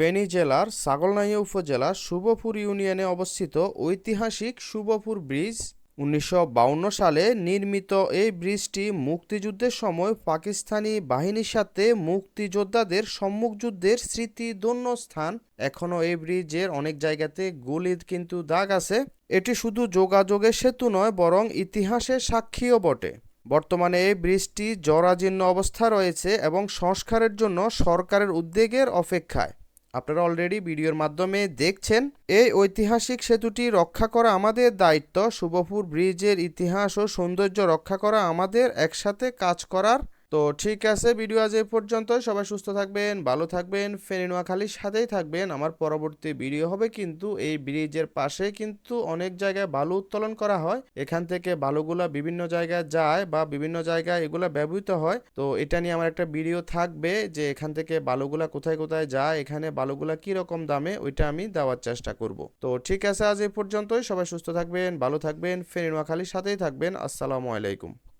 ফেনী জেলার ছাগলনাইয়া উপজেলার শুভপুর ইউনিয়নে অবস্থিত ঐতিহাসিক শুভপুর ব্রিজ উনিশশো সালে নির্মিত এই ব্রিজটি মুক্তিযুদ্ধের সময় পাকিস্তানি বাহিনীর সাথে মুক্তিযোদ্ধাদের সম্মুখ যুদ্ধের স্মৃতিধন্য স্থান এখনও এই ব্রিজের অনেক জায়গাতে গলির কিন্তু দাগ আছে। এটি শুধু যোগাযোগের সেতু নয়, বরং ইতিহাসের সাক্ষীও বটে। বর্তমানে এই ব্রিজটি জরাজীর্ণ অবস্থা রয়েছে এবং সংস্কারের জন্য সরকারের উদ্যোগের অপেক্ষায়। আপনারা অলরেডি ভিডিওর মাধ্যমে দেখছেন, এই ঐতিহাসিক সেতুটি রক্ষা করা আমাদের দায়িত্ব। শুভপুর ব্রিজের ইতিহাস ও সৌন্দর্য রক্ষা করা আমাদের একসাথে কাজ করার তো ঠিক আছে, ভিডিও আজ এই পর্যন্ত সবাই সুস্থ থাকবেন, ভালো থাকবেন, ফেনী নোয়াখালীর সাথেই থাকবেন। আমার পরবর্তী ভিডিও হবে কিন্তু এই ব্রিজের পাশে। কিন্তু অনেক জায়গায় বালু উত্তোলন করা হয়। এখান থেকে বালুগুলা বিভিন্ন জায়গায় যায় বা বিভিন্ন জায়গায় এগুলা ব্যবহৃত হয়। তো এটা নিয়ে আমার একটা ভিডিও থাকবে যে এখান থেকে বালুগুলা কোথায় কোথায় যায়, এখানে বালুগুলা কি রকম দামে, ওইটা আমি দেওয়ার চেষ্টা করব। তো ঠিক আছে, আজ এই পর্যন্তই। সবাই সুস্থ থাকবেন, ভালো থাকবেন, ফেনী নোয়াখালীর সাথেই থাকবেন। আসসালামু আলাইকুম।